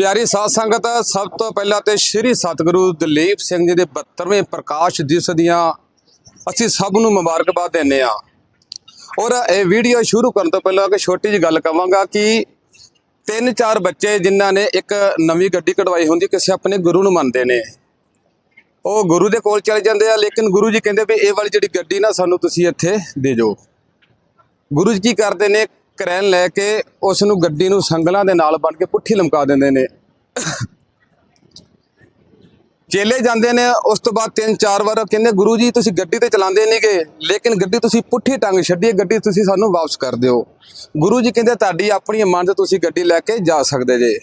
ਪਿਆਰੀ ਸਾਧ ਸੰਗਤ, ਸਭ ਤੋਂ ਪਹਿਲਾਂ ਤੇ ਸ੍ਰੀ ਸਤਿਗੁਰੂ ਦਲੀਪ ਸਿੰਘ ਜੀ ਦੇ 72ਵੇਂ ਪ੍ਰਕਾਸ਼ ਦਿਵਸ ਦੀਆਂ ਅਸੀਂ ਸਭ ਨੂੰ ਮੁਬਾਰਕਬਾਦ ਦਿੰਦੇ ਆ ਔਰ ਇਹ ਵੀਡੀਓ ਸ਼ੁਰੂ ਕਰਨ ਤੋਂ ਪਹਿਲਾਂ ਕਿ ਛੋਟੀ ਜਿਹੀ ਗੱਲ ਕਵਾਂਗਾ ਕਿ ਤਿੰਨ ਚਾਰ ਬੱਚੇ ਜਿਨ੍ਹਾਂ ਨੇ ਇੱਕ ਨਵੀਂ ਗੱਡੀ ਕਢਵਾਈ ਹੁੰਦੀ, ਕਿਸੇ ਆਪਣੇ ਗੁਰੂ ਨੂੰ ਮੰਨਦੇ ਨੇ। ਉਹ ਗੁਰੂ ਦੇ ਕੋਲ ਚਲੇ ਜਾਂਦੇ ਆ, ਲੇਕਿਨ ਗੁਰੂ ਜੀ ਕਹਿੰਦੇ ਵੀ ਇਹ ਵਾਲੀ ਜਿਹੜੀ ਗੱਡੀ ਨਾ ਸਾਨੂੰ ਤੁਸੀਂ ਇੱਥੇ ਦੇ ਜਾਓ। ਗੁਰੂ ਜੀ ਕੀ ਕਰਦੇ ਨੇ ਕਰੈਨ ਲੈ ਕੇ ਉਸ ਨੂੰ ਗੱਡੀ ਨੂੰ ਸੰਗਲਾਂ ਦੇ ਨਾਲ ਬੰਨ ਕੇ ਪੁੱਠੀ ਲਮਕਾ ਦਿੰਦੇ ਨੇ। ਚੇਲੇ ਜਾਂਦੇ ਨੇ, ਉਸ ਤੋਂ ਬਾਅਦ ਤਿੰਨ ਚਾਰ ਵਾਰ ਕਹਿੰਦੇ, ਗੁਰੂ ਜੀ, ਤੁਸੀਂ ਗੱਡੀ ਤੇ ਚਲਾਉਂਦੇ ਨਹੀਂਗੇ ਲੇਕਿਨ ਗੱਡੀ ਤੁਸੀਂ ਪੁੱਠੀ ਟੰਗ ਛੱਡੀ, ਗੱਡੀ ਤੁਸੀਂ ਸਾਨੂੰ ਵਾਪਸ ਕਰ ਦਿਓ। ਗੁਰੂ ਜੀ ਕਹਿੰਦੇ, ਤੁਹਾਡੀ ਆਪਣੀ ਮਨ ਤੇ ਤੁਸੀਂ ਗੱਡੀ ਲੈ ਕੇ ਜਾ ਸਕਦੇ ਜੇ।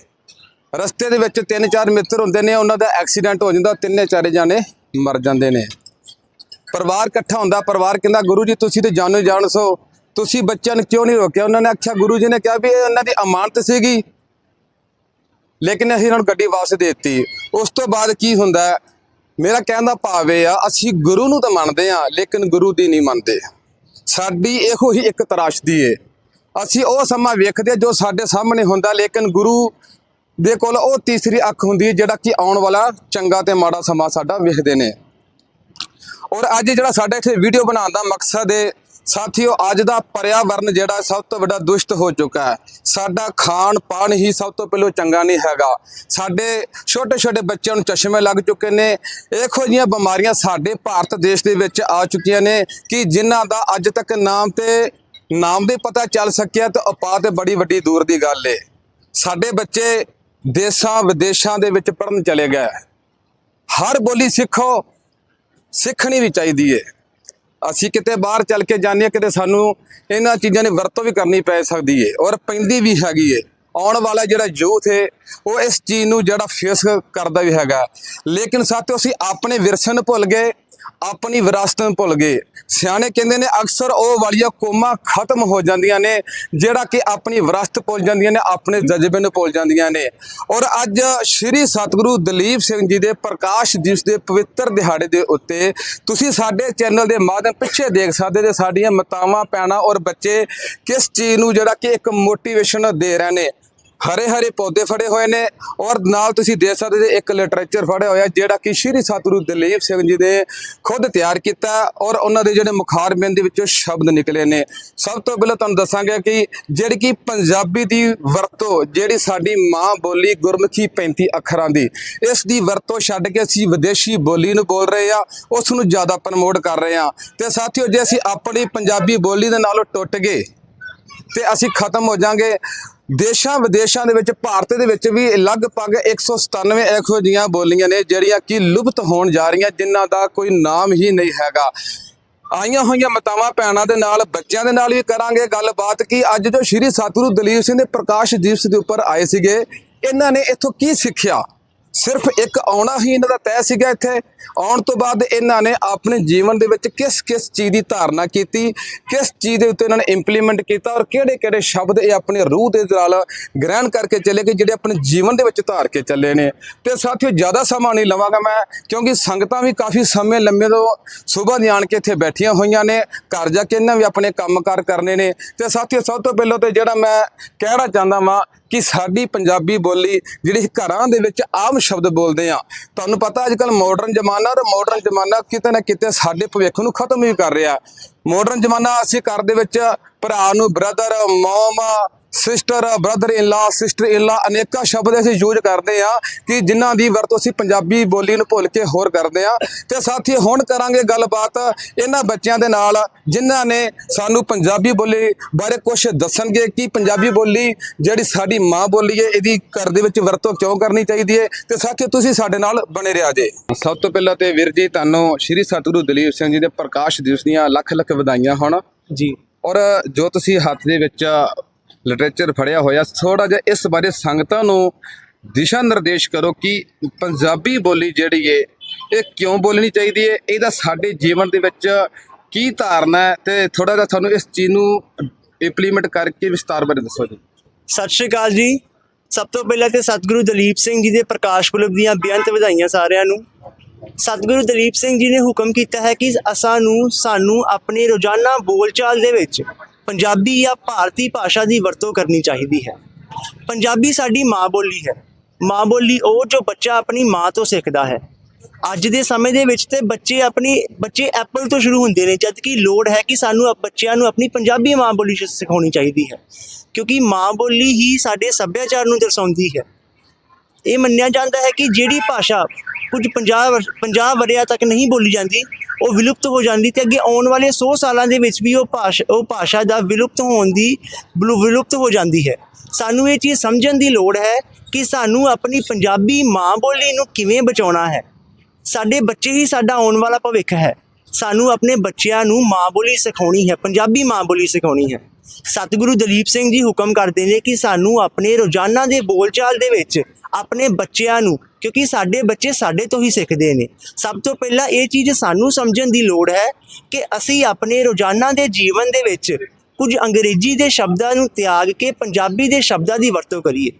ਰਸਤੇ ਦੇ ਵਿੱਚ ਤਿੰਨ ਚਾਰ ਮਿੱਤਰ ਹੁੰਦੇ ਨੇ, ਉਹਨਾਂ ਦਾ ਐਕਸੀਡੈਂਟ ਹੋ ਜਾਂਦਾ, ਤਿੰਨੇ ਚਾਰੇ ਜਾਣੇ ਮਰ ਜਾਂਦੇ ਨੇ। ਪਰਿਵਾਰ ਇਕੱਠਾ ਹੁੰਦਾ, ਪਰਿਵਾਰ ਕਹਿੰਦਾ, ਗੁਰੂ ਜੀ, ਤੁਸੀਂ ਤੇ ਜਾਣੋ ਜਾਣ ਸੋ ਤੁਸੀਂ ਬੱਚਿਆਂ ਨੂੰ ਕਿਉਂ ਨਹੀਂ ਰੋਕਿਆ? ਉਹਨਾਂ ਨੇ ਆਖਿਆ, ਗੁਰੂ ਜੀ ਨੇ ਕਿਹਾ ਵੀ ਇਹ ਉਹਨਾਂ ਦੀ ਅਮਾਨਤ ਸੀਗੀ। ਲੇਕਿਨ ਅਸੀਂ ਇਹਨਾਂ ਨੂੰ ਗੱਡੀ ਵਾਪਸ ਦੇ ਦਿੱਤੀ। ਉਸ ਤੋਂ ਬਾਅਦ ਕੀ ਹੁੰਦਾ ਮੇਰਾ ਕਹਿਣ ਦਾ ਭਾਵ ਇਹ ਆ, ਅਸੀਂ ਗੁਰੂ ਨੂੰ ਤਾਂ ਮੰਨਦੇ ਆ ਲੇਕਿਨ ਗੁਰੂ ਦੀ ਨਹੀਂ ਮੰਨਦੇ। ਸਾਡੀ ਇਹੋ ਹੀ ਇੱਕ ਤਰਾਸ਼ਦੀ ਏ। ਅਸੀਂ ਉਹ ਸਮਾਂ ਵੇਖਦੇ ਹਾਂ ਜੋ ਸਾਡੇ ਸਾਹਮਣੇ ਹੁੰਦਾ, ਲੇਕਿਨ ਗੁਰੂ ਦੇ ਕੋਲ ਉਹ ਤੀਸਰੀ ਅੱਖ ਹੁੰਦੀ ਹੈ, ਜਿਹੜਾ ਕਿ ਆਉਣ ਵਾਲਾ ਚੰਗਾ ਤੇ ਮਾੜਾ ਸਮਾਂ ਸਾਡਾ ਵੇਖਦੇ ਨੇ। ਔਰ ਅੱਜ ਜਿਹੜਾ ਸਾਡਾ ਇੱਥੇ ਵੀਡੀਓ ਬਣਾਉਣ ਦਾ ਮਕਸਦ ਹੈ ਸਾਥੀਓ, ਅੱਜ ਦਾ ਪਰਿਆਵਰਨ ਜਿਹੜਾ ਸਭ ਤੋਂ ਵੱਡਾ ਦੁਸ਼ਟ ਹੋ ਚੁੱਕਾ ਹੈ। ਸਾਡਾ ਖਾਣ ਪਾਣ ਹੀ ਸਭ ਤੋਂ ਪਹਿਲਾਂ ਚੰਗਾ ਨਹੀਂ ਹੈਗਾ। ਸਾਡੇ ਛੋਟੇ ਛੋਟੇ ਬੱਚਿਆਂ ਨੂੰ ਚਸ਼ਮੇ ਲੱਗ ਚੁੱਕੇ ਨੇ। ਇਹੋ ਜਿਹੀਆਂ ਬਿਮਾਰੀਆਂ ਸਾਡੇ ਭਾਰਤ ਦੇਸ਼ ਦੇ ਵਿੱਚ ਆ ਚੁੱਕੀਆਂ ਨੇ ਕਿ ਜਿਨ੍ਹਾਂ ਦਾ ਅੱਜ ਤੱਕ ਨਾਮ ਤੇ ਨਾਮ ਦੇ ਪਤਾ ਚੱਲ ਸਕਿਆ ਤੇ ਉਪਾਅ ਤੇ ਬੜੀ ਵੱਡੀ ਦੂਰ ਦੀ ਗੱਲ ਏ। ਸਾਡੇ ਬੱਚੇ ਦੇਸ਼ਾਂ, ਵਿਦੇਸ਼ਾਂ ਦੇ ਵਿੱਚ ਪੜਨ ਚਲੇ ਗਏ। ਹਰ ਬੋਲੀ ਸਿੱਖੋ, ਸਿੱਖਣੀ ਵੀ ਚਾਹੀਦੀ ਏ। ਅਸੀਂ ਕਿਤੇ ਬਾਹਰ ਚੱਲ ਕੇ ਜਾਂਦੇ ਹਾਂ, ਕਿਤੇ ਸਾਨੂੰ ਇਹਨਾਂ ਚੀਜ਼ਾਂ ਦੀ ਵਰਤੋਂ ਵੀ ਕਰਨੀ ਪੈ ਸਕਦੀ ਏ ਔਰ ਪੈਂਦੀ ਵੀ ਹੈਗੀ ਏ। ਆਉਣ ਵਾਲਾ ਜਿਹੜਾ ਯੂਥ ਹੈ ਉਹ ਇਸ ਚੀਜ਼ ਨੂੰ ਜਿਹੜਾ ਫੇਸ ਕਰਦਾ ਵੀ ਹੈਗਾ। ਲੇਕਿਨ ਸਾਥੀਓ, ਅਸੀਂ ਆਪਣੇ ਵਿਰਸੇ ਨੂੰ ਭੁੱਲ ਗਏ। ਆਪਣੀ ਵਿਰਾਸਤ ਨੂੰ ਭੁੱਲ ਗਏ। ਸਿਆਣੇ ਕਹਿੰਦੇ ਨੇ, ਅਕਸਰ ਉਹ ਵਾਲੀਆਂ ਕੋਮਾਂ ਖਤਮ ਹੋ ਜਾਂਦੀਆਂ ਨੇ, ਜਿਹੜਾ ਕਿ ਆਪਣੀ ਵਿਰਾਸਤ ਭੁੱਲ ਜਾਂਦੀਆਂ ਨੇ, ਆਪਣੇ ਜਜ਼ਬੇ ਨੂੰ ਭੁੱਲ ਜਾਂਦੀਆਂ ਨੇ। ਔਰ ਅੱਜ ਸ੍ਰੀ ਸਤਿਗੁਰੂ ਦਲੀਪ ਸਿੰਘ ਜੀ ਦੇ ਪ੍ਰਕਾਸ਼ ਦਿਵਸ ਦੇ ਪਵਿੱਤਰ ਦਿਹਾੜੇ ਦੇ ਉੱਤੇ ਤੁਸੀਂ ਸਾਡੇ ਚੈਨਲ ਦੇ ਮਾਧਿਅਮ ਪਿੱਛੇ ਦੇਖ ਸਕਦੇ ਜੇ ਸਾਡੀਆਂ ਮਾਤਾਵਾਂ ਪੈਣਾ ਔਰ ਬੱਚੇ ਕਿਸ ਚੀਜ਼ ਨੂੰ ਜਿਹੜਾ ਕਿ ਇੱਕ ਮੋਟੀਵੇਸ਼ਨ ਦੇ ਰਹੇ ਨੇ। ਹਰੇ ਹਰੇ ਪੌਦੇ ਫੜੇ ਹੋਏ ਨੇ ਔਰ ਨਾਲ ਤੁਸੀਂ ਦੇਖ ਸਕਦੇ ਜੇ ਇੱਕ ਲਿਟਰੇਚਰ ਫੜਿਆ ਹੋਇਆ ਜਿਹੜਾ ਕਿ ਸ਼੍ਰੀ ਸਤਿਗੁਰੂ ਦਲੀਪ ਸਿੰਘ ਜੀ ਨੇ ਖੁਦ ਤਿਆਰ ਕੀਤਾ ਔਰ ਉਹਨਾਂ ਦੇ ਜਿਹੜੇ ਮੁਖਾਰਬਿੰਦ ਦੇ ਵਿੱਚੋਂ ਸ਼ਬਦ ਨਿਕਲੇ ਨੇ। ਸਭ ਤੋਂ ਪਹਿਲਾਂ ਤੁਹਾਨੂੰ ਦੱਸਾਂਗੇ ਕਿ ਜਿਹੜੀ ਕਿ ਪੰਜਾਬੀ ਦੀ ਵਰਤੋਂ, ਜਿਹੜੀ ਸਾਡੀ ਮਾਂ ਬੋਲੀ ਗੁਰਮੁਖੀ 35 ਅੱਖਰਾਂ ਦੀ, ਇਸ ਦੀ ਵਰਤੋਂ ਛੱਡ ਕੇ ਅਸੀਂ ਵਿਦੇਸ਼ੀ ਬੋਲੀ ਨੂੰ ਬੋਲ ਰਹੇ ਆ ਉਸ ਨੂੰ ਜ਼ਿਆਦਾ ਪ੍ਰਮੋਟ ਕਰ ਰਹੇ ਆ ਤੇ ਸਾਥੀਓ, ਜੇ ਅਸੀਂ ਆਪਣੀ ਪੰਜਾਬੀ ਬੋਲੀ ਦੇ ਨਾਲੋਂ ਟੁੱਟ ਗਏ ਤੇ ਅਸੀਂ ਖਤਮ ਹੋ ਜਾਾਂਗੇ ਦੇਸ਼ਾਂ ਵਿਦੇਸ਼ਾਂ ਦੇ ਵਿੱਚ, ਭਾਰਤ ਦੇ ਵਿੱਚ ਵੀ ਲਗਭਗ 197 ਇਹੋ ਜਿਹੀਆਂ ਬੋਲੀਆਂ ਨੇ, ਜਿਹੜੀਆਂ ਕਿ ਲੁਪਤ ਹੋਣ ਜਾ ਰਹੀਆਂ, ਜਿਨ੍ਹਾਂ ਦਾ ਕੋਈ ਨਾਮ ਹੀ ਨਹੀਂ ਹੈਗਾ। ਆਈਆਂ ਹੋਈਆਂ ਮਤਾਵਾਂ ਭੈਣਾਂ ਦੇ ਨਾਲ, ਬੱਚਿਆਂ ਦੇ ਨਾਲ ਵੀ ਕਰਾਂਗੇ ਗੱਲਬਾਤ ਕਿ ਅੱਜ ਜੋ ਸ਼੍ਰੀ ਸਤਿਗੁਰੂ ਦਲੀਪ ਸਿੰਘ ਦੇ ਪ੍ਰਕਾਸ਼ ਦਿਵਸ ਦੇ ਉੱਪਰ ਆਏ ਸੀਗੇ, ਇਹਨਾਂ ਨੇ ਇੱਥੋਂ ਕੀ ਸਿੱਖਿਆ? ਸਿਰਫ ਇੱਕ ਆਉਣਾ ਹੀ ਇਹਨਾਂ ਦਾ ਤੈਅ ਸੀਗਾ ਇੱਥੇ। ਆਉਣ ਤੋਂ ਬਾਅਦ ਇਹਨਾਂ ਨੇ ਆਪਣੇ ਜੀਵਨ ਦੇ ਵਿੱਚ ਕਿਸ ਕਿਸ ਚੀਜ਼ ਦੀ ਧਾਰਨਾ ਕੀਤੀ, ਕਿਸ ਚੀਜ਼ ਦੇ ਉੱਤੇ ਇਹਨਾਂ ਨੇ ਇੰਪਲੀਮੈਂਟ ਕੀਤਾ ਔਰ ਕਿਹੜੇ ਕਿਹੜੇ ਸ਼ਬਦ ਇਹ ਆਪਣੇ ਰੂਹ ਦੇ ਨਾਲ ਗ੍ਰਹਿਣ ਕਰਕੇ ਚੱਲੇ ਗਏ, ਜਿਹੜੇ ਆਪਣੇ ਜੀਵਨ ਦੇ ਵਿੱਚ ਧਾਰ ਕੇ ਚੱਲੇ ਨੇ। ਤੇ ਸਾਥੀਓ, ਜ਼ਿਆਦਾ ਸਮਾਂ ਨਹੀਂ ਲਵਾਂਗਾ ਮੈਂ, ਕਿਉਂਕਿ ਸੰਗਤਾਂ ਵੀ ਕਾਫੀ ਸਮੇਂ ਲੰਮੇ ਤੋਂ ਸਵੇਰ ਦੀਆਂ ਆਣ ਕੇ ਇੱਥੇ ਬੈਠੀਆਂ ਹੋਈਆਂ ਨੇ, ਘਰ ਜਾ ਕੇ ਇਹਨਾਂ ਵੀ ਆਪਣੇ ਕੰਮਕਾਰ ਕਰਨੇ ਨੇ। ਤੇ ਸਾਥੀਓ, ਸਭ ਤੋਂ ਪਹਿਲਾਂ ਤੇ ਜਿਹੜਾ ਮੈਂ ਕਹਿਣਾ ਚਾਹੁੰਦਾ ਵਾਂ ਕਿ ਸਾਡੀ ਪੰਜਾਬੀ ਬੋਲੀ ਜਿਹੜੀ ਘਰਾਂ ਦੇ ਵਿੱਚ ਆਮ ਸ਼ਬਦ ਬੋਲਦੇ ਆ ਤੁਹਾਨੂੰ ਪਤਾ ਅੱਜ ਕੱਲ ਮਾਡਰਨ ਜ਼ਮਾਨਾ ਤੇ ਮਾਡਰਨ ਜ਼ਮਾਨਾ ਕਿਤੇ ਨਾ ਕਿਤੇ ਸਾਡੇ ਭਵਿੱਖ ਨੂੰ ਖਤਮ ਵੀ ਕਰ ਰਿਹਾ। ਮਾਡਰਨ ਜ਼ਮਾਨਾ ਅਸੀਂ ਘਰ ਦੇ ਵਿੱਚ ਭਰਾ ਨੂੰ brother mum sister brother in law sister in ਲਾ ਅਨੇਕਾਂ ਸ਼ਬਦ ਅਸੀਂ ਯੂਜ਼ ਕਰਦੇ ਆ ਕਿ ਜਿਨ੍ਹਾਂ ਦੀ ਵਰਤੋਂ ਅਸੀਂ ਪੰਜਾਬੀ ਬੋਲੀ ਨੂੰ ਭੁੱਲ ਕੇ ਹੋਰ ਕਰਦੇ ਆ ਤੇ ਸਾਥੀ ਹੁਣ ਕਰਾਂਗੇ ਗੱਲਬਾਤ ਇਹਨਾਂ ਬੱਚਿਆਂ ਦੇ ਨਾਲ ਜਿਨ੍ਹਾਂ ਨੇ ਸਾਨੂੰ ਪੰਜਾਬੀ ਬੋਲੀ ਬਾਰੇ ਕੁਝ ਦੱਸਣਗੇ ਕਿ ਪੰਜਾਬੀ ਬੋਲੀ ਜਿਹੜੀ ਸਾਡੀ ਮਾਂ ਬੋਲੀ ਹੈ ਇਹਦੀ ਘਰ ਦੇ ਵਿੱਚ ਵਰਤੋਂ ਕਿਉਂ ਕਰਨੀ ਚਾਹੀਦੀ ਹੈ? ਤੇ ਸਾਥੀਓ ਤੁਸੀਂ ਸਾਡੇ ਨਾਲ ਬਣੇ ਰਿਹਾ ਜੇ। ਸਭ ਤੋਂ ਪਹਿਲਾਂ ਤੇ ਵੀਰ ਜੀ ਤੁਹਾਨੂੰ ਸ਼੍ਰੀ ਸਤਿਗੁਰੂ ਦਲੀਪ ਸਿੰਘ ਜੀ ਦੇ ਪ੍ਰਕਾਸ਼ ਦਿਵਸ ਦੀਆਂ ਲੱਖ ਲੱਖ ਵਧਾਈਆਂ ਹੋਣ। ਜੀ। ਔਰ ਜੋ ਤੁਸੀਂ ਹੱਥ ਦੇ ਵਿੱਚ ਲਿਟਰੇਚਰ ਫੜਿਆ ਹੋਇਆ। ਥੋੜਾ ਜਿਹਾ ਇਸ ਬਾਰੇ ਸੰਗਤਾਂ ਨੂੰ ਦਿਸ਼ਾ ਨਿਰਦੇਸ਼ ਕਰੋ ਕਿ ਪੰਜਾਬੀ ਬੋਲੀ ਜਿਹੜੀ ਏ, ਇਹ ਕਿਉਂ ਬੋਲਣੀ ਚਾਹੀਦੀ ਏ? ਇਹਦਾ ਸਾਡੇ ਜੀਵਨ ਦੇ ਵਿੱਚ ਕੀ ਧਾਰਨਾ ਹੈ? ਤੇ ਥੋੜਾ ਜਿਹਾ ਤੁਹਾਨੂੰ ਇਸ ਚੀਜ਼ ਨੂੰ ਇੰਪਲੀਮੈਂਟ ਕਰਕੇ ਵਿਸਤਾਰ ਬਾਰੇ ਦੱਸੋ ਜੀ। ਸਤਿ ਸ਼੍ਰੀ ਅਕਾਲ ਜੀ। ਸਭ ਤੋਂ ਪਹਿਲਾਂ ਤੇ ਸਤਿਗੁਰੂ ਦਲੀਪ ਸਿੰਘ ਜੀ ਦੇ ਪ੍ਰਕਾਸ਼ ਪੁਰਬ ਦੀਆਂ ਬੇਅੰਤ ਵਧਾਈਆਂ ਸਾਰਿਆਂ ਨੂੰ। ਸਤਿਗੁਰੂ ਦਲੀਪ ਸਿੰਘ ਜੀ ਨੇ ਹੁਕਮ ਕੀਤਾ ਹੈ ਕਿ ਅਸਾਂ ਨੂੰ, ਸਾਨੂੰ ਆਪਣੇ ਰੋਜ਼ਾਨਾ ਬੋਲਚਾਲ ਦੇ ਵਿੱਚ ਪੰਜਾਬੀ ਜਾਂ ਭਾਰਤੀ ਭਾਸ਼ਾ ਦੀ ਵਰਤੋਂ ਕਰਨੀ ਚਾਹੀਦੀ ਹੈ। ਪੰਜਾਬੀ ਸਾਡੀ ਮਾਂ ਬੋਲੀ ਹੈ। ਮਾਂ ਬੋਲੀ ਉਹ ਜੋ ਬੱਚਾ ਆਪਣੀ ਮਾਂ ਤੋਂ ਸਿੱਖਦਾ ਹੈ। ਅੱਜ ਦੇ ਸਮੇਂ ਦੇ ਵਿੱਚ ਤੇ ਬੱਚੇ ਆਪਣੀ, ਬੱਚੇ ਐਪਲ ਤੋਂ ਸ਼ੁਰੂ ਹੁੰਦੇ ਨੇ ਜਦ ਕਿ ਲੋੜ ਹੈ ਕਿ ਸਾਨੂੰ ਬੱਚਿਆਂ ਨੂੰ ਆਪਣੀ ਪੰਜਾਬੀ ਮਾਂ ਬੋਲੀ ਸ਼- ਸਿਖਾਉਣੀ ਚਾਹੀਦੀ ਹੈ। ਕਿਉਂਕਿ ਮਾਂ ਬੋਲੀ ਹੀ ਸਾਡੇ ਸੱਭਿਆਚਾਰ ਨੂੰ ਦਰਸਾਉਂਦੀ ਹੈ। ਇਹ ਮੰਨਿਆ ਜਾਂਦਾ ਹੈ ਕਿ ਜਿਹੜੀ ਭਾਸ਼ਾ ਕੁਝ 50 ਵਰ- 50 ਵਰਿਆਂ ਤੱਕ ਨਹੀਂ ਬੋਲੀ ਜਾਂਦੀ ਉਹ ਵਿਲੁਪਤ ਹੋ ਜਾਂਦੀ ਤੇ ਅੱਗੇ ਆਉਣ ਵਾਲੇ 100 ਸਾਲਾਂ ਦੇ ਵਿੱਚ ਵੀ ਉਹ ਭਾਸ਼ਾ ਉਹ ਭਾਸ਼ਾ ਦਾ ਵਿਲੁਪਤ ਹੋਣ ਦੀ ਵਿਲੁ- ਵਿਲੁਪਤ ਹੋ ਜਾਂਦੀ ਹੈ। ਸਾਨੂੰ ਇਹ ਚੀਜ਼ ਸਮਝਣ ਦੀ ਲੋੜ ਹੈ ਕਿ ਸਾਨੂੰ ਆਪਣੀ ਪੰਜਾਬੀ ਮਾਂ ਬੋਲੀ ਨੂੰ ਕਿਵੇਂ ਬਚਾਉਣਾ ਹੈ। ਸਾਡੇ ਬੱਚੇ ਹੀ ਸਾਡਾ ਆਉਣ ਵਾਲਾ ਭਵਿੱਖ ਹੈ। ਸਾਨੂੰ ਆਪਣੇ ਬੱਚਿਆਂ ਨੂੰ ਮਾਂ ਬੋਲੀ ਸਿਖਾਉਣੀ ਹੈ, ਪੰਜਾਬੀ ਮਾਂ ਬੋਲੀ ਸਿਖਾਉਣੀ ਹੈ। ਸਤਿਗੁਰੂ ਦਲੀਪ ਸਿੰਘ ਜੀ ਹੁਕਮ ਕਰਦੇ ਨੇ ਕਿ ਸਾਨੂੰ ਆਪਣੇ ਰੋਜ਼ਾਨਾ ਦੇ ਬੋਲਚਾਲ ਦੇ ਵਿੱਚ ਆਪਣੇ ਬੱਚਿਆਂ ਨੂੰ, ਕਿਉਂਕਿ ਸਾਡੇ ਬੱਚੇ ਸਾਡੇ ਤੋਂ ਹੀ ਸਿੱਖਦੇ ਨੇ। ਸਭ ਤੋਂ ਪਹਿਲਾਂ ਇਹ ਚੀਜ਼ ਸਾਨੂੰ ਸਮਝਣ ਦੀ ਲੋੜ ਹੈ ਕਿ ਅਸੀਂ ਆਪਣੇ ਰੋਜ਼ਾਨਾ ਦੇ ਜੀਵਨ ਦੇ ਵਿੱਚ ਕੁਝ ਅੰਗਰੇਜ਼ੀ ਦੇ ਸ਼ਬਦਾਂ ਨੂੰ ਤਿਆਗ ਕੇ ਪੰਜਾਬੀ ਦੇ ਸ਼ਬਦਾਂ ਦੀ ਵਰਤੋਂ ਕਰੀਏ।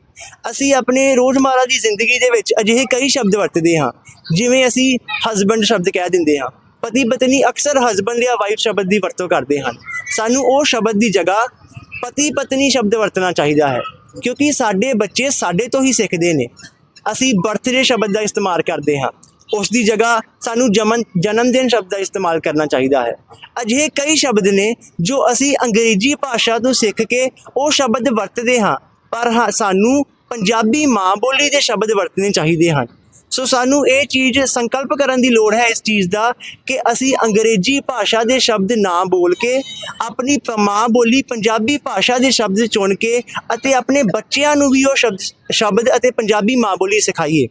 ਅਸੀਂ ਆਪਣੇ ਰੋਜ਼ਮਰਰਾ ਦੀ ਜ਼ਿੰਦਗੀ ਦੇ ਵਿੱਚ ਅਜਿਹੇ ਕਈ ਸ਼ਬਦ ਵਰਤਦੇ ਹਾਂ, ਜਿਵੇਂ ਅਸੀਂ ਹਸਬੰਡ ਸ਼ਬਦ ਕਹਿ ਦਿੰਦੇ ਹਾਂ। ਪਤੀ ਪਤਨੀ ਅਕਸਰ ਹਸਬੰਡ ਜਾਂ ਵਾਈਫ ਸ਼ਬਦ ਦੀ ਵਰਤੋਂ ਕਰਦੇ ਹਨ। ਸਾਨੂੰ ਉਹ ਸ਼ਬਦ ਦੀ ਜਗ੍ਹਾ ਪਤੀ ਪਤਨੀ ਸ਼ਬਦ ਵਰਤਣਾ ਚਾਹੀਦਾ ਹੈ। ਕਿਉਂਕਿ ਸਾਡੇ ਬੱਚੇ ਸਾਡੇ ਤੋਂ ਹੀ ਸਿੱਖਦੇ ਨੇ। ਅਸੀਂ ਬਰਥਡੇ ਸ਼ਬਦ ਦਾ ਇਸਤੇਮਾਲ ਕਰਦੇ ਹਾਂ। ਉਸ ਦੀ ਜਗ੍ਹਾ ਸਾਨੂੰ ਜਮਨ ਜਨਮ ਦਿਨ ਸ਼ਬਦ ਦਾ ਇਸਤੇਮਾਲ ਕਰਨਾ ਚਾਹੀਦਾ ਹੈ। ਅਜਿਹੇ ਕਈ ਸ਼ਬਦ ਨੇ ਜੋ ਅਸੀਂ ਅੰਗਰੇਜ਼ੀ ਭਾਸ਼ਾ ਤੋਂ ਸਿੱਖ ਕੇ ਉਹ ਸ਼ਬਦ ਵਰਤਦੇ ਹਾਂ। ਪਰ ਹਾਂ, ਸਾਨੂੰ ਪੰਜਾਬੀ ਮਾਂ ਬੋਲੀ ਦੇ ਸ਼ਬਦ ਵਰਤਣੇ ਚਾਹੀਦੇ ਹਨ। ਸੋ ਸਾਨੂੰ ਇਹ ਚੀਜ਼ ਸੰਕਲਪ ਕਰਨ ਦੀ ਲੋੜ ਹੈ ਇਸ ਚੀਜ਼ ਦਾ ਕਿ ਅਸੀਂ ਅੰਗਰੇਜ਼ੀ ਭਾਸ਼ਾ ਦੇ ਸ਼ਬਦ ਨਾ ਬੋਲ ਕੇ, ਆਪਣੀ ਮਾਂ ਬੋਲੀ ਪੰਜਾਬੀ ਭਾਸ਼ਾ ਦੇ ਸ਼ਬਦ ਚੁਣ ਕੇ ਅਤੇ ਆਪਣੇ ਬੱਚਿਆਂ ਨੂੰ ਵੀ ਉਹ ਸ਼ਬਦ ਸ਼ਬਦ ਅਤੇ ਪੰਜਾਬੀ ਮਾਂ ਬੋਲੀ ਸਿਖਾਈਏ।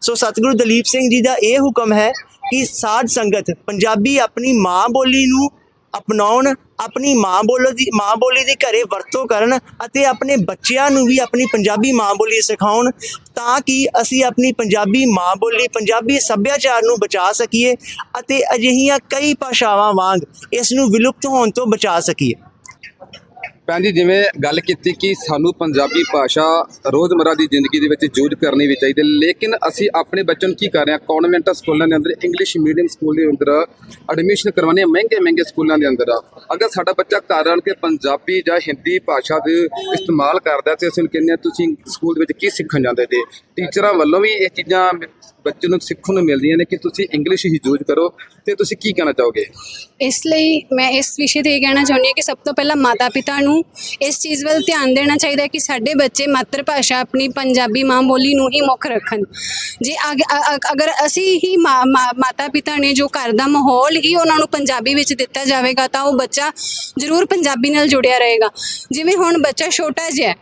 ਸੋ ਸਤਿਗੁਰੂ ਦਲੀਪ ਸਿੰਘ ਜੀ ਦਾ ਇਹ ਹੁਕਮ ਹੈ ਕਿ ਸਾਧ ਸੰਗਤ ਪੰਜਾਬੀ ਆਪਣੀ ਮਾਂ ਬੋਲੀ ਨੂੰ ਅਪਣਾਉਣ, ਆਪਣੀ ਮਾਂ ਬੋਲੀ ਦੀ, ਮਾਂ ਬੋਲੀ ਦੀ ਘਰੇ ਵਰਤੋਂ ਕਰਨ ਅਤੇ ਆਪਣੇ ਬੱਚਿਆਂ ਨੂੰ ਵੀ ਆਪਣੀ ਪੰਜਾਬੀ ਮਾਂ ਬੋਲੀ ਸਿਖਾਉਣ ਤਾਂ ਕਿ ਅਸੀਂ ਆਪਣੀ ਪੰਜਾਬੀ ਮਾਂ ਬੋਲੀ, ਪੰਜਾਬੀ ਸੱਭਿਆਚਾਰ ਨੂੰ ਬਚਾ ਸਕੀਏ ਅਤੇ ਅਜਿਹੀਆਂ ਕਈ ਭਾਸ਼ਾਵਾਂ ਵਾਂਗ ਇਸ ਨੂੰ ਵਿਲੁਪਤ ਹੋਣ ਤੋਂ ਬਚਾ ਸਕੀਏ। ਭੈਣ ਜੀ, ਜਿਵੇਂ ਗੱਲ ਕੀਤੀ ਕਿ ਸਾਨੂੰ ਪੰਜਾਬੀ ਭਾਸ਼ਾ ਰੋਜ਼ਮਰਾ ਦੀ ਜ਼ਿੰਦਗੀ ਦੇ ਵਿੱਚ ਯੂਜ਼ ਕਰਨੀ ਵੀ ਚਾਹੀਦੀ, ਲੇਕਿਨ ਅਸੀਂ ਆਪਣੇ ਬੱਚਿਆਂ ਨੂੰ ਕੀ ਕਰ ਰਹੇ ਹਾਂ? ਕਨਵੈਂਟ ਸਕੂਲਾਂ ਦੇ ਅੰਦਰ ਇੰਗਲਿਸ਼ ਮੀਡੀਅਮ ਸਕੂਲ ਦੇ ਅੰਦਰ ਐਡਮਿਸ਼ਨ ਕਰਵਾਉਣੀ ਹੈ, ਮਹਿੰਗੇ ਮਹਿੰਗੇ ਸਕੂਲਾਂ ਦੇ ਅੰਦਰ। ਅਗਰ ਸਾਡਾ ਬੱਚਾ ਘਰ ਆਣ ਕੇ ਪੰਜਾਬੀ ਜਾਂ ਹਿੰਦੀ ਭਾਸ਼ਾ ਦੇ ਇਸਤੇਮਾਲ ਕਰਦਾ ਤੇ ਅਸੀਂ ਉਹਨੂੰ ਕਹਿੰਦੇ ਹਾਂ, ਤੁਸੀਂ ਸਕੂਲ ਦੇ ਵਿੱਚ ਕੀ ਸਿੱਖਣ ਜਾਂਦੇ ਤੇ ਟੀਚਰਾਂ ਵੱਲੋਂ ਵੀ ਇਹ ਚੀਜ਼ਾਂ ਬੱਚੇ ਨੂੰ ਸਿੱਖਣ ਨੂੰ ਮਿਲਦੀਆਂ ਨੇ ਕਿ ਤੁਸੀਂ ਇੰਗਲਿਸ਼ ਹੀ ਯੂਜ਼ ਕਰੋ। ਤੇ ਤੁਸੀਂ ਕੀ ਕਹਿਣਾ ਚਾਹੋਗੇ? ਇਸ ਲਈ ਮੈਂ ਇਸ ਵਿਸ਼ੇ ਤੇ ਇਹ ਕਹਿਣਾ ਚਾਹੁੰਦੀ ਹਾਂ ਕਿ ਸਭ ਤੋਂ ਪਹਿਲਾਂ ਮਾਤਾ ਪਿਤਾ ਨੂੰ ਇਸ ਚੀਜ਼ ਵੱਲ ਧਿਆਨ ਦੇਣਾ ਚਾਹੀਦਾ ਹੈ ਕਿ ਸਾਡੇ ਬੱਚੇ ਮਾਤਰ ਭਾਸ਼ਾ ਆਪਣੀ ਪੰਜਾਬੀ ਮਾਂ ਬੋਲੀ ਨੂੰ ਹੀ ਮੁੱਖ ਰੱਖਣ। ਜੇ ਅਗ- ਅ- ਅ- ਅਗਰ ਅਸੀਂ ਹੀ ਮਾ- ਮਾ- ਮਾਤਾ ਪਿਤਾ ਨੇ ਜੋ ਘਰ ਦਾ ਮਾਹੌਲ ਹੀ ਉਹਨਾਂ ਨੂੰ ਪੰਜਾਬੀ ਵਿੱਚ ਦਿੱਤਾ ਜਾਵੇਗਾ ਤਾਂ ਉਹ ਬੱਚਾ ਜ਼ਰੂਰ ਪੰਜਾਬੀ ਨਾਲ ਜੁੜਿਆ ਰਹੇਗਾ। ਜਿਵੇਂ ਹੁਣ ਬੱਚਾ ਛੋਟਾ ਜਿਹਾ ਹੈ,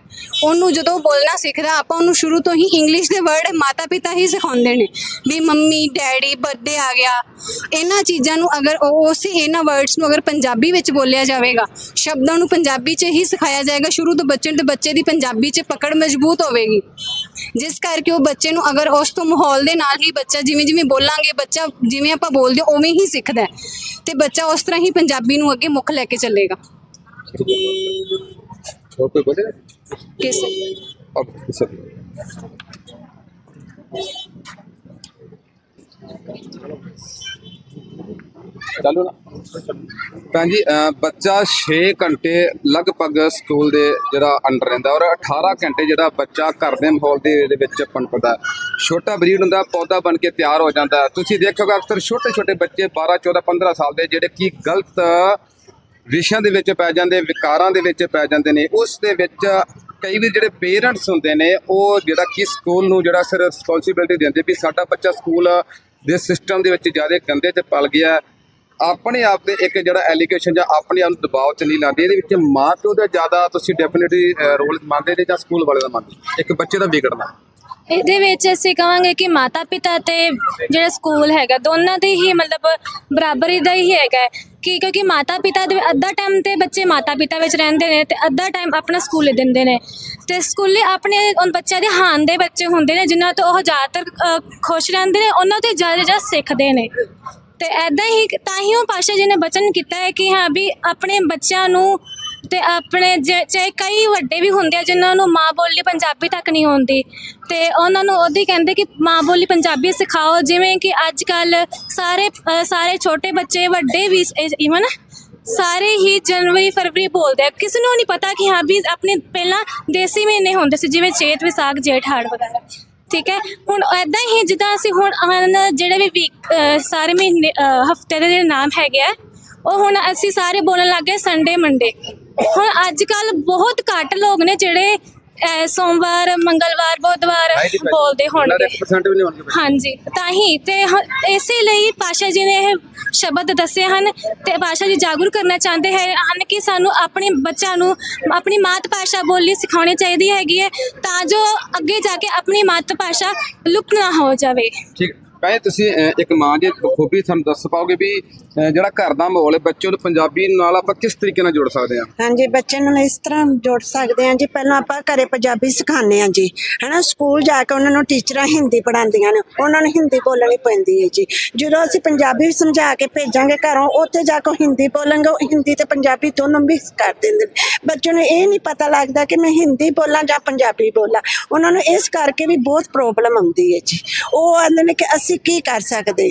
ਉਹਨੂੰ ਜਦੋਂ ਬੋਲਣਾ ਸਿੱਖਦਾ ਆਪਾਂ ਉਹਨੂੰ ਸ਼ੁਰੂ ਤੋਂ ਹੀ ਇੰਗਲਿਸ਼ ਦੇ ਵਰਡ ਮਾਤਾ ਪਿਤਾ ਹੀ ਸਿਖਾਉਂਦੇ ਨੇ। ਵੀ ਮੰਮੀ ਡੈਡੀ ਬਰਥਡੇ ਆ ਗਿਆ। ਇਹਨਾਂ ਚੀਜ਼ਾਂ ਨੂੰ ਅਗਰ ਉਹ ਉਸੇ ਇਹਨਾਂ ਵਰਡਸ ਨੂੰ ਅਗਰ ਪੰਜਾਬੀ ਵਿੱਚ ਬੋਲਿਆ ਜਾਵੇਗਾ ਸ਼ਬਦਾਂ ਨੂੰ ਪੰਜਾਬੀ 'ਚ ਹੀ ਸਿਖਾਇਆ ਜਾਏਗਾ ਸ਼ੁਰੂ ਤੋਂ ਬੱਚੇ ਨੂੰ ਤੇ ਬੱਚੇ ਦੀ ਪੰਜਾਬੀ 'ਚ ਪਕੜ ਮਜ਼ਬੂਤ ਹੋਵੇਗੀ। ਜਿਸ ਕਰਕੇ ਉਹ ਬੱਚੇ ਨੂੰ ਅਗਰ ਉਸ ਤੋਂ ਮਾਹੌਲ ਦੇ ਨਾਲ ਹੀ ਬੱਚਾ ਜਿਵੇਂ ਜਿਵੇਂ ਬੋਲਾਂਗੇ ਬੱਚਾ ਜਿਵੇਂ ਆਪਾਂ ਬੋਲਦੇ ਉਵੇਂ ਹੀ ਸਿੱਖਦਾ ਤੇ ਬੱਚਾ ਉਸ ਤਰ੍ਹਾਂ ਹੀ ਪੰਜਾਬੀ ਨੂੰ ਅੱਗੇ ਮੁੱਖ ਲੈ ਕੇ ਚੱਲੇਗਾ। ਹੋਰ ਕੋਈ ਬੋਲੇ ਕਿਸ ਓਕੇ ਸਰ ਚਲੋ ਨਾ ਭੈਣ ਜੀ ਬੱਚਾ 6 ਘੰਟੇ ਲਗਭਗ ਸਕੂਲ ਦੇ ਜਿਹੜਾ ਅੰਡਰ ਰਹਿੰਦਾ ਔਰ 18 ਘੰਟੇ ਜਿਹੜਾ ਬੱਚਾ ਘਰ ਦੇ ਮਾਹੌਲ ਦੇ ਦੇ ਵਿੱਚ ਪਨਪਦਾ ਛੋਟਾ ਬਰੀਡ ਹੁੰਦਾ, ਪੌਦਾ ਬਣ ਕੇ ਤਿਆਰ ਹੋ ਜਾਂਦਾ। ਤੁਸੀਂ ਦੇਖੋਗੇ ਅਕਸਰ ਛੋਟੇ ਛੋਟੇ ਬੱਚੇ 12 14 15 ਸਾਲ ਦੇ ਜਿਹੜੇ ਕਿ ਗਲਤ ਵਿਸ਼ਿਆਂ ਦੇ ਵਿੱਚ ਪੈ ਜਾਂਦੇ, ਵਿਕਾਰਾਂ ਦੇ ਵਿੱਚ ਪੈ ਜਾਂਦੇ ਨੇ, ਉਸ ਦੇ ਵਿੱਚ ਕਈ ਵੀ ਜਿਹੜੇ ਪੇਰੈਂਟਸ ਹੁੰਦੇ ਨੇ, ਉਹ ਜਿਹੜਾ ਕਿ ਸਕੂਲ ਨੂੰ ਜਿਹੜਾ ਸਿਰ ਰਿਸਪੌਂਸਿਬਿਲਟੀ ਦਿੰਦੇ ਵੀ ਸਾਡਾ ਬੱਚਾ ਸਕੂਲ ਦੇ ਸਿਸਟਮ ਦੇ ਵਿੱਚ ਜ਼ਿਆਦਾ ਗੰਦੇ 'ਚ ਪਲ ਗਿਆ। ਆਪਣੇ ਆਪ ਦੇ ਇੱਕ ਜਿਹੜਾ ਐਲੀਗੇਸ਼ਨ ਜਾਂ ਆਪਣੇ ਆਪ ਨੂੰ ਦਬਾਅ ਚ ਨਹੀਂ ਲਾਉਂਦੇ, ਇਹਦੇ ਵਿੱਚ ਮਾਂ ਪਿਓ ਦਾ ਜ਼ਿਆਦਾ ਤੁਸੀਂ ਡੈਫੀਨਿਟਲੀ ਰੋਲ ਮੰਨਦੇ ਨੇ ਜਾਂ ਸਕੂਲ ਵਾਲੇ ਦਾ ਮੰਨਦੇ ਇੱਕ ਬੱਚੇ ਦਾ ਵਿਗੜਨਾ। ਇਹਦੇ ਵਿੱਚ ਅਸੀਂ ਕਹਾਂਗੇ ਕਿ ਮਾਤਾ ਪਿਤਾ ਤੇ ਜਿਹੜਾ ਸਕੂਲ ਹੈਗਾ, ਦੋਨਾਂ ਦੇ ਹੀ ਮਤਲਬ ਬਰਾਬਰੀ ਦਾ ਹੀ ਹੈਗਾ। ਕਿ ਕਿਉਂਕਿ ਮਾਤਾ ਪਿਤਾ ਦੇ ਅੱਧਾ ਟਾਈਮ ਤੇ ਬੱਚੇ ਮਾਤਾ ਪਿਤਾ ਵਿੱਚ ਰਹਿੰਦੇ ਨੇ ਤੇ ਅੱਧਾ ਟਾਈਮ ਆਪਣਾ ਸਕੂਲੇ ਦਿੰਦੇ ਨੇ। ਤੇ ਸਕੂਲੇ ਆਪਣੇ ਉਨ ਬੱਚਿਆਂ ਦੇ ਹਾਨ ਦੇ ਬੱਚੇ ਹੁੰਦੇ ਨੇ, ਜਿਨ੍ਹਾਂ ਤੋਂ ਉਹ ਜ਼ਿਆਦਾਤਰ ਖੁਸ਼ ਰਹਿੰਦੇ ਨੇ, ਉਹਨਾਂ ਤੋਂ ਜ਼ਿਆਦਾ ਜ਼ਿਆਦਾ ਸਿੱਖਦੇ ਨੇ। ਤੇ ਐਦਾਂ ਹੀ ਤਾਂ ਹੀ ਉਹ ਪਾਸ਼ਾ ਜੀ ਨੇ ਬਚਨ ਕੀਤਾ ਹੈ ਕਿ ਹਾਂ ਵੀ ਆਪਣੇ ਬੱਚਿਆਂ ਨੂੰ ਤੇ ਆਪਣੇ ਜੇ- ਚਾਹੇ ਕਈ ਵੱਡੇ ਵੀ ਹੁੰਦੇ ਆ ਜਿਨ੍ਹਾਂ ਨੂੰ ਮਾਂ ਬੋਲੀ ਪੰਜਾਬੀ ਤੱਕ ਨਹੀਂ ਆਉਂਦੀ, ਤੇ ਉਹਨਾਂ ਨੂੰ ਉਹਦੀ ਕਹਿੰਦੇ ਕਿ ਮਾਂ ਬੋਲੀ ਪੰਜਾਬੀ ਸਿਖਾਓ, ਜਿਵੇਂ ਕਿ ਅੱਜ ਕੱਲ ਸਾਰੇ ਸਾਰੇ ਛੋਟੇ ਬੱਚੇ, ਵੱਡੇ ਵੀ ਇਵਨ ਸਾਰੇ ਹੀ ਜਨਵਰੀ, ਫਰਵਰੀ ਬੋਲਦੇ ਆ। ਕਿਸੇ ਨੂੰ ਨਹੀਂ ਪਤਾ ਕਿ ਹਾਂ ਵੀ ਆਪਣੇ ਪਹਿਲਾਂ ਦੇਸੀ ਮਹੀਨੇ ਹੁੰਦੇ ਸੀ, ਜਿਵੇਂ ਚੇਤ ਵਿਸਾਖ, ਜੇਠ, ਹਾੜ ਵਗੈਰਾ। ਠੀਕ ਹੈ? ਹੁਣ ਐਦਾਂ ਹੀ ਜਿੱਦਾਂ ਅਸੀਂ ਹੁਣ ਹਨ ਜਿਹੜੇ ਵੀ ਵੀਕ ਸਾਰੇ ਮਹੀਨੇ ਹਫ਼ਤੇ ਦੇ ਜਿਹੜੇ ਨਾਮ ਹੈਗੇ ਆ, ਉਹ ਹੁਣ ਅਸੀਂ ਸਾਰੇ ਬੋਲਣ ਲੱਗ ਗਏ ਸੰਡੇ ਮੰਡੇ ਹੁਣ ਅੱਜ ਕੱਲ ਬਹੁਤ ਘੱਟ ਲੋਕ ਨੇ ਜਿਹੜੇ ਅਹ, ਸੋਮਵਾਰ ਮੰਗਲਵਾਰ ਬੁੱਧਵਾਰ ਬੋਲਦੇ ਹੋਣਗੇ। 1% ਵੀ ਨਹੀਂ ਹੋਣਗੇ ਹਾਂਜੀ ਤਾਂ ਹੀ ਤੇ ਹ- ਇਸੇ ਲਈ ਪਾਸ਼ਾ ਜੀ ਨੇ ਇਹ ਸ਼ਬਦ ਦੱਸੇ ਹਨ ਤੇ ਪਾਸ਼ਾ ਜੀ ਜਾਗਰੂਕ ਕਰਨਾ ਚਾਹੁੰਦੇ ਹੈ ਹਨ ਕਿ ਸਾਨੂੰ ਆਪਣੇ ਬੱਚਿਆਂ ਨੂੰ ਆਪਣੀ ਮਾਤ ਭਾਸ਼ਾ ਬੋਲੀ ਸਿਖਾਉਣੀ ਚਾਹੀਦੀ ਹੈਗੀ ਹੈ ਤਾਂ ਜੋ ਅੱਗੇ ਜਾ ਕੇ ਆਪਣੀ ਮਾਤ ਭਾਸ਼ਾ ਲੁਪਤ ਨਾ ਹੋ ਜਾਵੇ। ਠੀਕ। ਕਹੇ ਤੁਸੀਂ ਅਹ, ਇੱਕ ਮਾਂ ਜੇ ਖੂਬੀ ਸਾਨੂੰ ਦੱਸ ਪਾਓਗੇ ਵੀ ਜਿਹੜਾ ਘਰ ਦਾ ਮਾਹੌਲ ਹੈ ਬੱਚੇ ਨੂੰ ਪੰਜਾਬੀ ਨਾਲ ਆਪਾਂ ਕਿਸ ਤਰੀਕੇ ਨਾਲ ਜੋੜ ਸਕਦੇ ਹਾਂ? ਹਾਂਜੀ ਬੱਚੇ ਨੂੰ ਇਸ ਤਰ੍ਹਾਂ ਜੋੜ ਸਕਦੇ ਹਾਂ ਜੀ। ਪਹਿਲਾਂ ਆਪਾਂ ਘਰੇ ਪੰਜਾਬੀ ਸਿਖਾਉਂਦੇ ਹਾਂ ਜੀ। ਹੈਨਾ, ਸਕੂਲ ਜਾ ਕੇ ਉਹਨਾਂ ਨੂੰ ਟੀਚਰਾਂ ਹਿੰਦੀ ਪੜ੍ਹਾਉਂਦੀਆਂ ਨੇ, ਉਹਨਾਂ ਨੂੰ ਹਿੰਦੀ ਬੋਲਣੀ ਪੈਂਦੀ ਹੈ ਜੀ। ਜਦੋਂ ਅਸੀਂ ਪੰਜਾਬੀ ਸਮਝਾ ਕੇ ਭੇਜਾਂਗੇ ਘਰੋਂ, ਉੱਥੇ ਜਾ ਕੇ ਹਿੰਦੀ ਬੋਲਾਂਗੇ ਉਹ ਹਿੰਦੀ ਤੇ ਪੰਜਾਬੀ ਦੋਨੋਂ ਮਿਕਸ ਕਰ ਦਿੰਦੇ ਨੇ। ਬੱਚੇ ਨੂੰ ਇਹ ਨਹੀਂ ਪਤਾ ਲੱਗਦਾ ਕਿ ਮੈਂ ਹਿੰਦੀ ਬੋਲਾਂ ਜਾਂ ਪੰਜਾਬੀ ਬੋਲਾਂ। ਉਹਨਾਂ ਨੂੰ ਇਸ ਕਰਕੇ ਵੀ ਬਹੁਤ ਪ੍ਰੋਬਲਮ ਆਉਂਦੀ ਹੈ ਜੀ। ਉਹ ਆਂਦੇ ਨੇ ਕਿ ਅਸੀਂ ਕੀ ਕਰ ਸਕਦੇ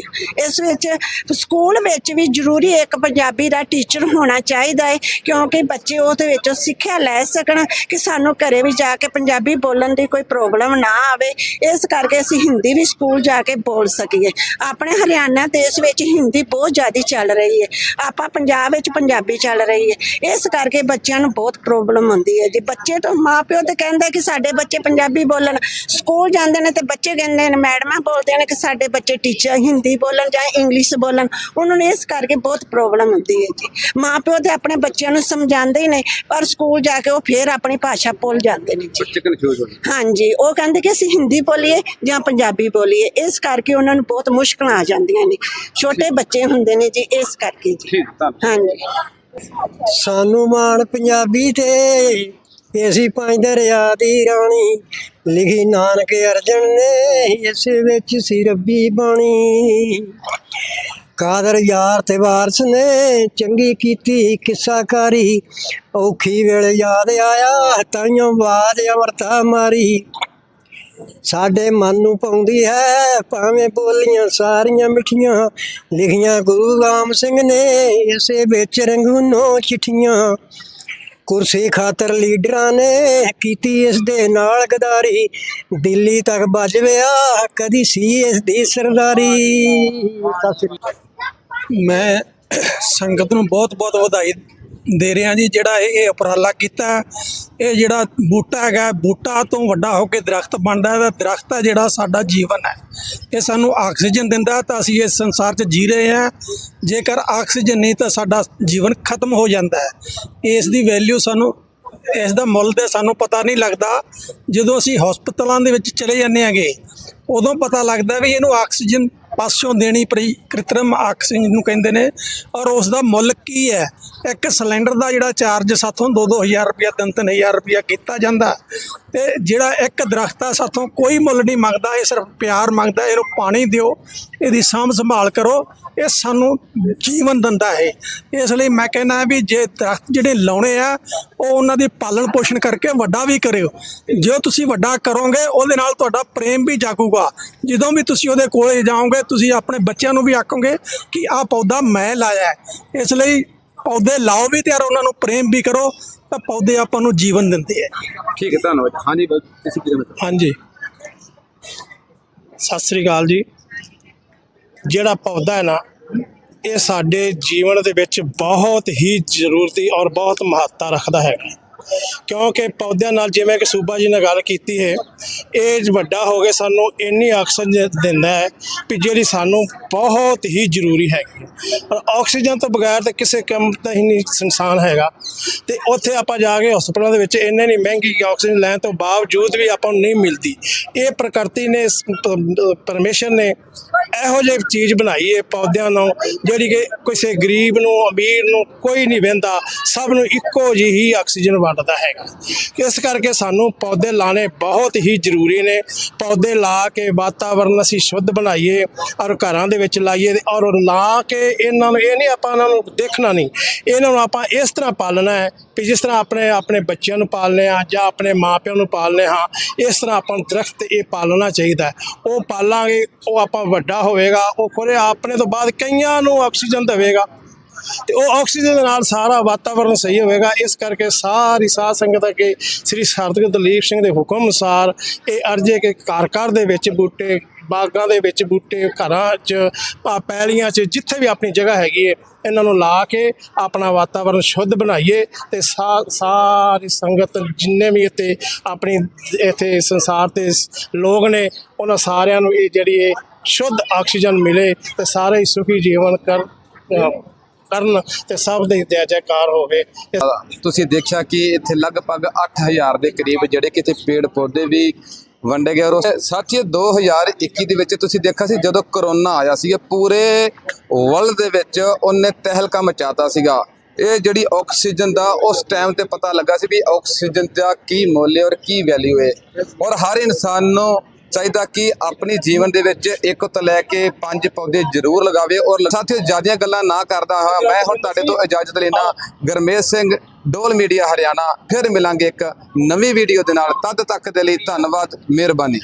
ਇਸ ਵਿੱਚ, ਸਕੂਲ ਵਿੱਚ ਵੀ ਜ਼ਰੂਰੀ ਇੱਕ ਪੰਜਾਬੀ ਦਾ ਟੀਚਰ ਹੋਣਾ ਚਾਹੀਦਾ ਹੈ, ਕਿਉਂਕਿ ਬੱਚੇ ਉਹਦੇ ਵਿੱਚੋਂ ਸਿੱਖਿਆ ਲੈ ਸਕਣ ਕਿ ਸਾਨੂੰ ਘਰੇ ਵੀ ਜਾ ਕੇ ਪੰਜਾਬੀ ਬੋਲਣ ਦੀ ਕੋਈ ਪ੍ਰੋਬਲਮ ਨਾ ਆਵੇ। ਇਸ ਕਰਕੇ ਅਸੀਂ ਹਿੰਦੀ ਵੀ ਸਕੂਲ ਜਾ ਕੇ ਬੋਲ ਸਕੀਏ। ਆਪਣੇ ਹਰਿਆਣਾ ਦੇਸ਼ ਵਿੱਚ ਹਿੰਦੀ ਬਹੁਤ ਜ਼ਿਆਦਾ ਚੱਲ ਰਹੀ ਹੈ। ਆਪਾਂ ਪੰਜਾਬ ਵਿੱਚ ਪੰਜਾਬੀ ਚੱਲ ਰਹੀ ਹੈ। ਇਸ ਕਰਕੇ ਬੱਚਿਆਂ ਨੂੰ ਬਹੁਤ ਪ੍ਰੋਬਲਮ ਹੁੰਦੀ ਹੈ। ਜੀ ਬੱਚੇ ਤੋਂ ਮਾਪਿਓ ਤੇ ਕਹਿੰਦੇ ਕਿ ਸਾਡੇ ਬੱਚੇ ਪੰਜਾਬੀ ਬੋਲਣ ਸਕੂਲ ਜਾਂਦੇ ਨੇ ਤੇ ਬੱਚੇ ਕਹਿੰਦੇ ਨੇ ਮੈਡਮਾਂ ਬੋਲਦੇ ਨੇ ਕਿ ਸਾਡੇ ਬੱਚੇ ਟੀਚਰ ਹਿੰਦੀ ਬੋਲਣ ਜਾਂ ਇੰਗਲਿਸ਼ ਬੋਲਣ, ਉਹਨਾਂ ਨੂੰ ਇਸ ਕਰਕੇ ਬਹੁਤ ਪ੍ਰੋਬਲਮ ਹੁੰਦੀ ਹੈ ਜੀ। ਮਾਪਿਓ ਤੇ ਆਪਣੇ ਬੱਚਿਆਂ ਨੂੰ ਸਮਝਾਉਂਦੇ ਹੀ ਨੇ ਪਰ ਸਕੂਲ ਜਾ ਕੇ ਉਹ ਫੇਰ ਆਪਣੀ ਭਾਸ਼ਾ ਭੁੱਲ ਜਾਂਦੇ ਨੇ ਜੀ। ਬੱਚੇ ਕਨਫਿਊਜ਼ ਹੋ ਜਾਂਦੇ। ਹਾਂਜੀ ਉਹ ਕਹਿੰਦੇ ਕਿ ਅਸੀਂ ਹਿੰਦੀ ਬੋਲੀਏ ਜਾਂ ਪੰਜਾਬੀ ਬੋਲੀਏ ਇਸ ਕਰਕੇ ਉਹਨਾਂ ਨੂੰ ਬਹੁਤ ਮੁਸ਼ਕਲਾਂ ਆ ਜਾਂਦੀਆਂ ਨੇ। ਛੋਟੇ ਬੱਚੇ ਹੁੰਦੇ ਨੇ ਜੀ ਇਸ ਕਰਕੇ ਜੀ। ਹਾਂਜੀ। ਸਾਨੂੰ ਮਾਣ ਪੰਜਾਬੀ ਤੇ ਅਸੀਂ ਪੰਜ ਦਰਿਆ ਦੀ ਰਾਣੀ। ਲਿਖੀ ਨਾਨਕ ਅਰਜਨ ਨੇ ਇਸੇ ਵਿੱਚ ਸੀ ਰੱਬੀ ਬਾਣੀ। ਕਾਦਰ ਯਾਰ ਤੇ ਵਾਰਸ ਨੇ ਚੰਗੀ ਕੀਤੀ ਕਿੱਸਾਕਾਰੀ। ਔਖੀ ਵੇਲੇ ਯਾਦ ਆਇਆ, ਤਾਈਓ ਬਾਦ ਅਮਰਤਾ ਮਾਰੀ। ਸਾਡੇ ਮਨ ਨੂੰ ਪਾਉਂਦੀ ਹੈ, ਭਾਵੇਂ ਬੋਲੀਆਂ ਸਾਰੀਆਂ ਮਿੱਠੀਆਂ। ਲਿਖੀਆਂ ਗੁਰੂ ਰਾਮ ਸਿੰਘ ਨੇ ਇਸੇ ਵਿੱਚ ਰੰਗੂਨੋ ਚਿੱਠੀਆਂ। ਕੁਰਸੀ ਖਾਤਰ ਲੀਡਰਾਂ ਨੇ ਕੀਤੀ ਇਸ ਦੇ ਨਾਲ ਗਦਾਰੀ। ਦਿੱਲੀ ਤੱਕ ਵੱਜ ਵਿਆ ਕਦੀ ਸੀ ਇਸ ਦੀ ਸਰਦਾਰੀ। ਸਤਿ ਮੈਂ ਸੰਗਤ ਨੂੰ ਬਹੁਤ-ਬਹੁਤ ਵਧਾਈ ਦੇ ਰਿਹਾ ਜੀ, ਜਿਹੜਾ ਇਹ ਇਹ ਉਪਰਾਲਾ ਕੀਤਾ। ਇਹ ਜਿਹੜਾ ਬੂਟਾ ਹੈਗਾ, ਬੂਟਾ ਤੋਂ ਵੱਡਾ ਹੋ ਕੇ ਦਰਖਤ ਬਣਦਾ ਹੈ, ਤਾਂ ਦਰਖਤ ਹੈ ਜਿਹੜਾ ਸਾਡਾ ਜੀਵਨ ਹੈ। ਇਹ ਸਾਨੂੰ ਆਕਸੀਜਨ ਦਿੰਦਾ ਤਾਂ ਅਸੀਂ ਇਸ ਸੰਸਾਰ 'ਚ ਜੀ ਰਹੇ ਹਾਂ। ਜੇਕਰ ਆਕਸੀਜਨ ਨਹੀਂ, ਤਾਂ ਸਾਡਾ ਜੀਵਨ ਖਤਮ ਹੋ ਜਾਂਦਾ ਹੈ। ਇਸ ਦੀ ਵੈਲਿਊ ਸਾਨੂੰ, ਇਸ ਦਾ ਮੁੱਲ ਤੇ ਸਾਨੂੰ ਪਤਾ ਨਹੀਂ ਲੱਗਦਾ। ਜਦੋਂ ਅਸੀਂ ਹਸਪਤਾਲਾਂ ਦੇ ਵਿੱਚ ਚਲੇ ਜਾਂਦੇ ਆਂਗੇ ਉਦੋਂ ਪਤਾ ਲੱਗਦਾ ਵੀ ਇਹਨੂੰ ਆਕਸੀਜਨ ਪਾਸਿਓਂ ਦੇਣੀ ਪਈ। ਕ੍ਰਿਤਰਮ ਆਕਸੀਜਨ ਨੂੰ ਕਹਿੰਦੇ ਨੇ, ਔਰ ਉਸ ਦਾ ਮੁੱਲ ਕੀ ਹੈ? ਇੱਕ ਸਿਲੰਡਰ ਦਾ ਜਿਹੜਾ ਚਾਰਜ ਸਾਥੋਂ 2-2000 ਰੁਪਇਆ 3-3000 ਰੁਪਇਆ ਕੀਤਾ ਜਾਂਦਾ। ਤੇ ਜਿਹੜਾ ਇੱਕ ਦਰਖਤ ਆ, ਸਾਥੋਂ ਕੋਈ ਮੁੱਲ ਨਹੀਂ ਮੰਗਦਾ, ਇਹ ਸਿਰਫ ਪਿਆਰ ਮੰਗਦਾ, ਇਹਨੂੰ ਪਾਣੀ ਦਿਓ, ਇਹਦੀ ਸਾਂਭ ਸੰਭਾਲ ਕਰੋ, ਇਹ ਸਾਨੂੰ ਜੀਵਨ ਦਿੰਦਾ ਹੈ। ਇਸ ਲਈ ਮੈਂ ਕਹਿੰਦਾ ਵੀ ਜੇ ਦਰਖਤ ਜਿਹੜੇ ਲਾਉਣੇ ਆ, ਉਹ ਉਹਨਾਂ ਦੀ ਪਾਲਣ ਪੋਸ਼ਣ ਕਰਕੇ ਵੱਡਾ ਵੀ ਕਰਿਓ। ਜੇ ਤੁਸੀਂ ਵੱਡਾ ਕਰੋਗੇ, ਉਹਦੇ ਨਾਲ ਤੁਹਾਡਾ ਪ੍ਰੇਮ ਵੀ ਜਾਗੂਗਾ। ਜਦੋਂ ਵੀ ਤੁਸੀਂ ਉਹਦੇ ਕੋਲੇ ਜਾਓਗੇ ਤੁਸੀਂ ਆਪਣੇ ਬੱਚਿਆਂ ਨੂੰ ਵੀ ਆਖੋਗੇ ਕਿ ਆਹ ਪੌਦਾ ਮੈਂ ਲਾਇਆ ਹੈ। ਇਸ ਲਈ ਪੌਦੇ ਲਾਓ ਵੀ ਤੇ ਯਾਰ ਉਹਨਾਂ ਨੂੰ ਪ੍ਰੇਮ ਵੀ ਕਰੋ ਤਾਂ ਪੌਦੇ ਆਪਾਂ ਨੂੰ ਜੀਵਨ ਦਿੰਦੇ ਆ। ਠੀਕ ਹੈ ਧੰਨਵਾਦ। ਹਾਂਜੀ ਬਾਈ, ਤੁਸੀਂ ਕੀ ਕਹਿਣਾ ਹਾਂਜੀ। ਸਤਿ ਸ੍ਰੀ ਅਕਾਲ ਜੀ। ਜਿਹੜਾ ਪੌਦਾ ਹੈ ਨਾ ਇਹ ਸਾਡੇ ਜੀਵਨ ਦੇ ਵਿੱਚ ਬਹੁਤ ਹੀ ਜ਼ਰੂਰਤੀ ਔਰ ਬਹੁਤ ਮਹੱਤਤਾ ਰੱਖਦਾ ਹੈ ਕਿਉਂਕਿ ਪੌਦਿਆਂ ਨਾਲ ਜਿਵੇਂ ਕਿ ਸੂਬਾ ਜੀ ਨੇ ਗੱਲ ਕੀਤੀ ਹੈ, ਇਹ ਵੱਡਾ ਹੋ ਕੇ ਸਾਨੂੰ ਇੰਨੀ ਆਕਸੀਜਨ ਦਿੰਦਾ ਹੈ ਕਿ ਜਿਹੜੀ ਸਾਨੂੰ ਬਹੁਤ ਹੀ ਜ਼ਰੂਰੀ ਹੈਗੀ ਪਰ ਆਕਸੀਜਨ ਤੋਂ ਬਗੈਰ ਤਾਂ ਕਿਸੇ ਕੰਮ ਦਾ ਹੀ ਨਹੀਂ ਇਨਸਾਨ ਹੈਗਾ। ਤੇ ਉੱਥੇ ਆਪਾਂ ਜਾ ਕੇ ਹਸਪਤਾਲਾਂ ਦੇ ਵਿੱਚ ਇੰਨੇ ਨਹੀਂ ਮਹਿੰਗੀ ਆਕਸੀਜਨ ਲੈਣ ਤੋਂ ਬਾਵਜੂਦ ਵੀ ਆਪਾਂ ਨੂੰ ਨਹੀਂ ਮਿਲਦੀ। ਇਹ ਪ੍ਰਕਿਰਤੀ ਨੇ ਇਸ ਪਰਮੇਸ਼ਰ ਨੇ ਇਹੋ ਜਿਹੀ ਚੀਜ਼ ਬਣਾਈ ਹੈ ਪੌਦਿਆਂ ਨੂੰ ਜਿਹੜੀ ਕਿ ਕਿਸੇ ਗਰੀਬ ਨੂੰ, ਅਮੀਰ ਨੂੰ ਕੋਈ ਨਹੀਂ ਵਹਿੰਦਾ। ਸਭ ਨੂੰ ਇੱਕੋ ਜਿਹੀ ਆਕਸੀਜਨ ਵੰਡਦਾ ਹੈਗਾ। ਇਸ ਕਰਕੇ ਸਾਨੂੰ ਪੌਦੇ ਲਾਣੇ ਬਹੁਤ ਹੀ ਜ਼ਰੂਰੀ ਨੇ। ਪੌਦੇ ਲਾ ਕੇ ਵਾਤਾਵਰਨ ਅਸੀਂ ਸ਼ੁੱਧ ਬਣਾਈਏ ਔਰ ਘਰਾਂ ਦੇ ਵਿੱਚ ਲਾਈਏ ਔਰ ਲਾ ਕੇ ਇਹਨਾਂ ਨੂੰ, ਇਹ ਨਹੀਂ ਆਪਾਂ ਇਹਨਾਂ ਨੂੰ ਦੇਖਣਾ ਨਹੀਂ। ਇਹਨਾਂ ਨੂੰ ਆਪਾਂ ਇਸ ਤਰ੍ਹਾਂ ਪਾਲਣਾ ਹੈ ਕਿ ਜਿਸ ਤਰ੍ਹਾਂ ਆਪਣੇ ਆਪਣੇ ਬੱਚਿਆਂ ਨੂੰ ਪਾਲਨੇ ਆ ਜਾਂ ਆਪਣੇ ਮਾਪਿਆਂ ਨੂੰ ਪਾਲਨੇ ਹਾਂ, ਇਸ ਤਰ੍ਹਾਂ ਆਪਾਂ ਨੂੰ ਦਰਖਤ ਇਹ ਪਾਲਣਾ ਚਾਹੀਦਾ ਉਹ ਪਾਲਾਂਗੇ, ਉਹ ਆਪਾਂ ਵੱਡਾ ਹੋਵੇਗਾ, ਉਹ ਖੁਰੇ ਆਪਣੇ ਤੋਂ ਬਾਅਦ ਕਈਆਂ ਨੂੰ ਆਕਸੀਜਨ ਦੇਵੇਗਾ। ਤੇ ਉਹ ਆਕਸੀਜਨ ਦੇ ਨਾਲ ਸਾਰਾ ਵਾਤਾਵਰਣ ਸਹੀ ਹੋਵੇਗਾ। ਇਸ ਕਰਕੇ ਸਾਰੀ ਸਾਧ ਸੰਗਤ ਅੱਗੇ ਸ੍ਰੀ ਸਰਦਗੁਰੂ ਦਲੀਪ ਸਿੰਘ ਦੇ ਹੁਕਮ ਅਨੁਸਾਰ ਇਹ ਅਰਜੇ ਕਿ ਘਰ ਘਰ ਦੇ ਵਿੱਚ, ਬੂਟੇ, ਬਾਗਾਂ ਦੇ ਵਿੱਚ, ਬੂਟੇ ਘਰਾਂ 'ਚ ਪੈਲੀਆਂ 'ਚ, ਜਿੱਥੇ ਵੀ ਆਪਣੀ ਜਗ੍ਹਾ ਹੈਗੀ ਹੈ ਇਹਨਾਂ ਨੂੰ ਲਾ ਕੇ ਆਪਣਾ ਵਾਤਾਵਰਣ ਸ਼ੁੱਧ ਬਣਾਈਏ ਤੇ ਸਾ- ਸਾਰੀ ਸੰਗਤ ਜਿੰਨੇ ਵੀ ਇੱਥੇ ਆਪਣੀ ਇੱਥੇ ਸੰਸਾਰ ਤੇ ਲੋਕ ਨੇ, ਉਹਨਾਂ ਸਾਰਿਆਂ ਨੂੰ ਇਹ ਜਿਹੜੀ ਇਹ ਸ਼ੁੱਧ ਆਕਸੀਜਨ ਮਿਲੇ ਤੇ ਸਾਰੇ ਹੀ ਸੁਖੀ ਜੀਵਨ ਕਰ ਕਰਨ ਤੇ ਸਭ ਦੇ ਜੈ ਜੈਕਾਰ ਹੋਵੇ। ਤੁਸੀਂ ਦੇਖਿਆ ਕਿ ਇੱਥੇ ਲਗਭਗ 8000 ਦੇ ਕਰੀਬ ਜਿਹੜੇ ਕਿ ਪੇੜ ਪੌਦੇ ਵੀ ਵੰਡੇ ਗਏ ਔਰ ਸਾਥੀਓ 2021 ਦੇ ਵਿੱਚ ਤੁਸੀਂ ਦੇਖਿਆ ਸੀ ਜਦੋਂ ਕਰੋਨਾ ਆਇਆ ਸੀ, ਪੂਰੇ ਵਰਲਡ ਦੇ ਵਿੱਚ ਉਹਨੇ ਤਹਿਲਕਾ ਮਚਾਤਾ ਸੀਗਾ। ਇਹ ਜਿਹੜੀ ਆਕਸੀਜਨ ਦਾ ਉਸ ਟਾਈਮ ਤੇ ਪਤਾ ਲੱਗਾ ਸੀ ਵੀ ਆਕਸੀਜਨ ਦਾ ਕੀ ਮੁੱਲ ਹੈ ਔਰ ਕੀ ਵੈਲਿਊ ਹੈ। ਔਰ ਹਰ ਇਨਸਾਨ ਨੂੰ ਚਾਹੀਦਾ ਕਿ ਆਪਣੀ ਜੀਵਨ ਦੇ ਵਿੱਚ ਇੱਕ ਤੋਂ ਲੈ ਕੇ ਪੰਜ ਪੌਦੇ ਜ਼ਰੂਰ ਲਗਾਵੇ ਔਰ ਸਾਥੀਓ, ਜਿਆਦੀਆਂ ਗੱਲਾਂ ਨਾ ਕਰਦਾ ਹਾਂ, ਮੈਂ ਹੁਣ ਤੁਹਾਡੇ ਤੋਂ ਇਜਾਜ਼ਤ ਲੈਣਾ ਗਰਮੇਸ਼ ਸਿੰਘ, ਡੋਲ ਮੀਡੀਆ ਹਰਿਆਣਾ, ਫਿਰ ਮਿਲਾਂਗੇ ਇੱਕ ਨਵੀਂ ਵੀਡੀਓ ਦੇ ਨਾਲ। ਤਦ ਤੱਕ ਦੇ ਲਈ ਧੰਨਵਾਦ, ਮਿਹਰਬਾਨੀ।